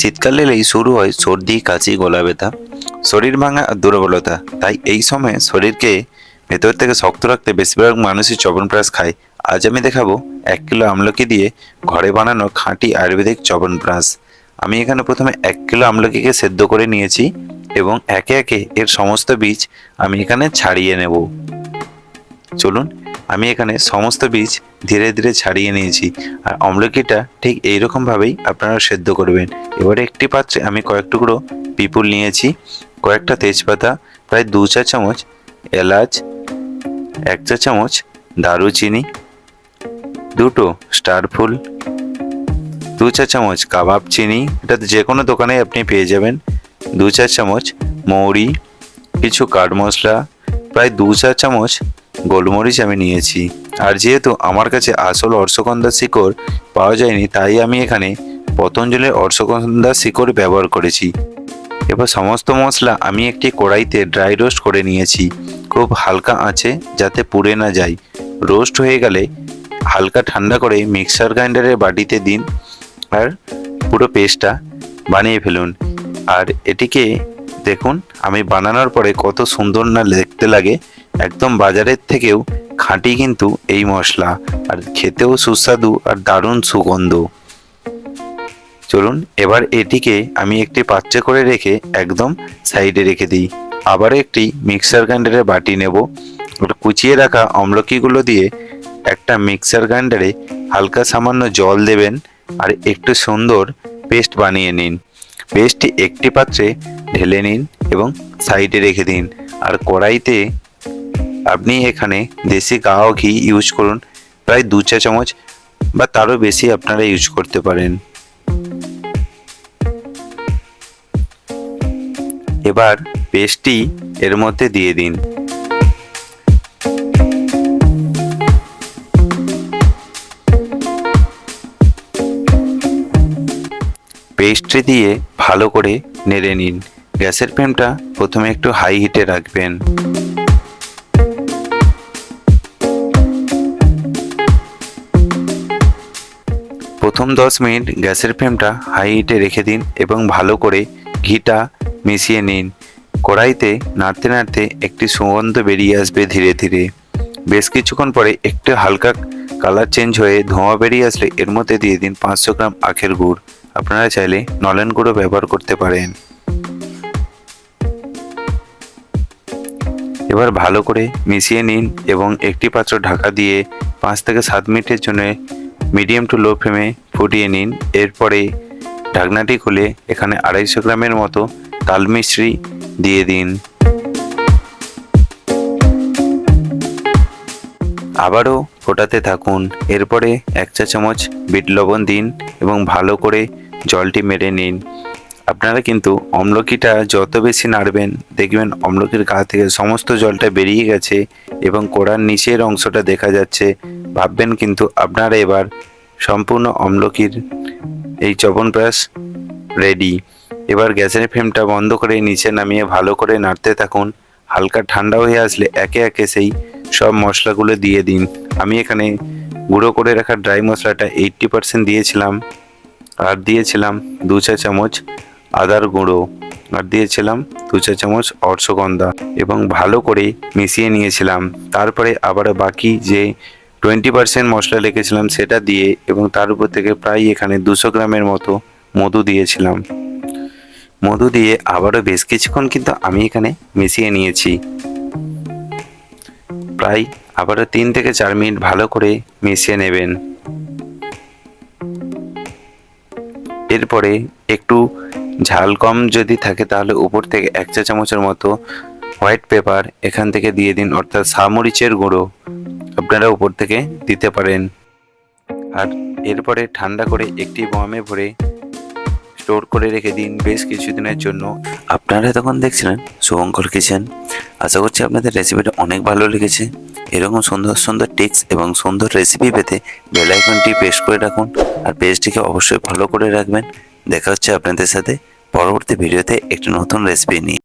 শীতকাল এলেই শুরু হয় সর্দি, কাশি, গলা ব্যথা। শরীর ভাঙা দুর্বলতা। তাই এই সময় শরীরকে ভেতর থেকে শক্ত রাখতে বেশিরভাগ মানুষই চবনপ্রাশ খায়। আজ আমি দেখাবো এক কিলো আমলকি দিয়ে ঘরে বানানো খাঁটি আয়ুর্বেদিক চবনপ্রাশ আমি এখানে প্রথমে এক কিলো আমলকিকে সেদ্ধ করে নিয়েছি এবং একে একে এর সমস্ত বীজ আমি এখানে ছাড়িয়ে নেব। চলুন আমি এখানে সমস্ত বীজ ধীরে ধীরে ছাড়িয়ে নিয়েছি। আর অম্লকিটা ঠিক এইরকম ভাবেই আপনারা সেদ্ধ করবেন। এবারে একটি পাত্রে আমি কয়েক টুকরো পিপুল নিয়েছি, কয়েকটা তেজপাতা, প্রায় দু চা চামচ এলাচ, এক চা চামচ দারুচিনি, দুটো স্টার ফুল, দু চা চামচ কাবাব চিনি, এটা যে কোনো দোকানে আপনি পেয়ে যাবেন। দু চা চামচ মৌরি, কিছু কাঠ মশলা প্রায় দু চা চামচ গোলমরিচ আমি নিয়েছি। আর যেহেতু আমার কাছে আসল অর্শগন্ধা শিকড় পাওয়া যায়নি, তাই আমি এখানে পতঞ্জলির অর্শগন্ধা শিকড় ব্যবহার করেছি। এবার সমস্ত মশলা আমি একটি কড়াইতে ড্রাই রোস্ট করে নিয়েছি। খুব হালকা আঁচে যাতে পুড়ে না যায়। রোস্ট হয়ে গেলে হালকা ঠান্ডা করে মিক্সার গ্রাইন্ডারের বাটিতে দিন আর পুরো পেস্টটা বানিয়ে ফেলুন। আর এটিকে দেখুন, আমি বানানোর পরে কত সুন্দর না দেখতে লাগে। একদম বাজারের থেকেও খাঁটি কিন্তু এই মশলা, আর খেতেও সুস্বাদু আর দারুণ সুগন্ধ। চলুন, এবার এটিকে আমি একটি পাত্রে করে রেখে একদম সাইডে রেখে দিই। আবার একটি মিক্সার গ্রাইন্ডারে বাটি নেব। ওটা কুচিয়ে রাখা অম্লকিগুলো দিয়ে একটা মিক্সার গ্রাইন্ডারে হালকা সামান্য জল দেবেন আর একটু সুন্দর পেস্ট বানিয়ে নিন। পেস্টটি একটি পাত্রে ঢেলে নিন এবং সাইডে রেখে দিন। আর কড়াইতে আপনি এখানে দেশি গাও ঘি ইউজ করুন। প্রায় দু চা চামচ বা তারও বেশি আপনারা ইউজ করতে পারেন। এবার পেস্টটি এর মধ্যে দিয়ে দিন। পেস্টটি দিয়ে ভালো করে নেড়ে নিন। গ্যাসের ফ্লেমটা প্রথমে একটু হাই হিটে রাখবেন। প্রথম দশ মিনিট গ্যাসের ফ্লেমটা হাই হিটে রেখে দিন এবং ভালো করে ঘিটা মিশিয়ে নিন। কড়াইতে নাড়তে নাড়তে একটি সুগন্ধ বেরিয়ে আসবে ধীরে ধীরে। বেশ কিছুক্ষণ পরে একটু হালকা কালার চেঞ্জ হয়ে ধোঁয়া বেরিয়ে আসলে এর মধ্যে দিয়ে দিন পাঁচশো গ্রাম আখের গুড়। আপনারা চাইলে নলেন গুঁড়ো ব্যবহার করতে পারেন। এবার ভালো করে মিশিয়ে নিন এবং একটি পাত্র ঢাকা দিয়ে পাঁচ থেকে সাত মিনিটের জন্য মিডিয়াম টু লো ফ্লেমে ফুটিয়ে নিন। এরপরে ঢাকনাটি খুলে এখানে আড়াইশো গ্রামের মতো তাল মিশ্রি দিয়ে দিন। আবারও ফোটাতে থাকুন। এরপরে এক চা চামচ বিট লবণ দিন এবং ভালো করে জলটি মেরে নিন। আপনারা কিন্তু অম্লকিটা যত বেশি নাড়বেন, দেখবেন অম্লকির গা থেকে সমস্ত জলটা বেরিয়ে গেছে এবং কোড়ার নিচের অংশটা দেখা যাচ্ছে। ভাববেন কিন্তু আপনারা এবার সম্পূর্ণ অম্লকির এই চবনপ্রাশ রেডি এবার গ্যাসের ফ্লেমটা বন্ধ করে নিচে নামিয়ে ভালো করে নাড়তে থাকুন। হালকা ঠান্ডা হয়ে আসলে একে একে সেই সব মশলাগুলো দিয়ে দিন। আমি এখানে গুঁড়ো করে রাখা ড্রাই মশলাটা এইট্টি পার্সেন্ট দিয়েছিলাম। আর দিয়েছিলাম দু চা চামচ আদার গুঁড়ো। আর দিয়েছিলাম দু চা চামচ অর্শগন্ধা। এবং ভালো করে মিশিয়ে নিয়েছিলাম। তারপরে আবার বাকি যে টোয়েন্টি পার্সেন্ট মশলা রেখেছিলাম সেটা দিয়ে এবং তার উপর থেকে প্রায় এখানে দুশো গ্রামের মতো মধু দিয়েছিলাম। মধু দিয়ে আবারও বেশ কিছুক্ষণ কিন্তু আমি এখানে মিশিয়ে নিয়েছি। প্রায় আবারও তিন থেকে চার মিনিট ভালো করে মিশিয়ে নেবেন। এরপরে একটু ঝাল কম যদি থাকে তাহলে উপর থেকে এক চা চামচের মতো হোয়াইট পেপার এখান থেকে দিয়ে দিন, অর্থাৎ সামরিচের গুঁড়ো। আপনারা উপর থেকে দিতে পারেন। আর এরপরে ঠান্ডা করে একটি বয়ামে ভরে স্টোর করে রেখে দিন বেশ কিছুদিনের জন্য। আপনারা তখন দেখছিলেন শুভঙ্কর কিচেন। আশা করছি আপনাদের রেসিপিটা অনেক ভালো লেগেছে। এরকম সুন্দর সুন্দর টিপস এবং সুন্দর রেসিপি পেতে বেল আইকনটি প্রেস করে রাখুন আর পেজটিকে অবশ্যই ফলো করে রাখবেন। দেখা হচ্ছে আপনাদের সাথে পরবর্তী ভিডিওতে একটি নতুন রেসিপি নিয়ে।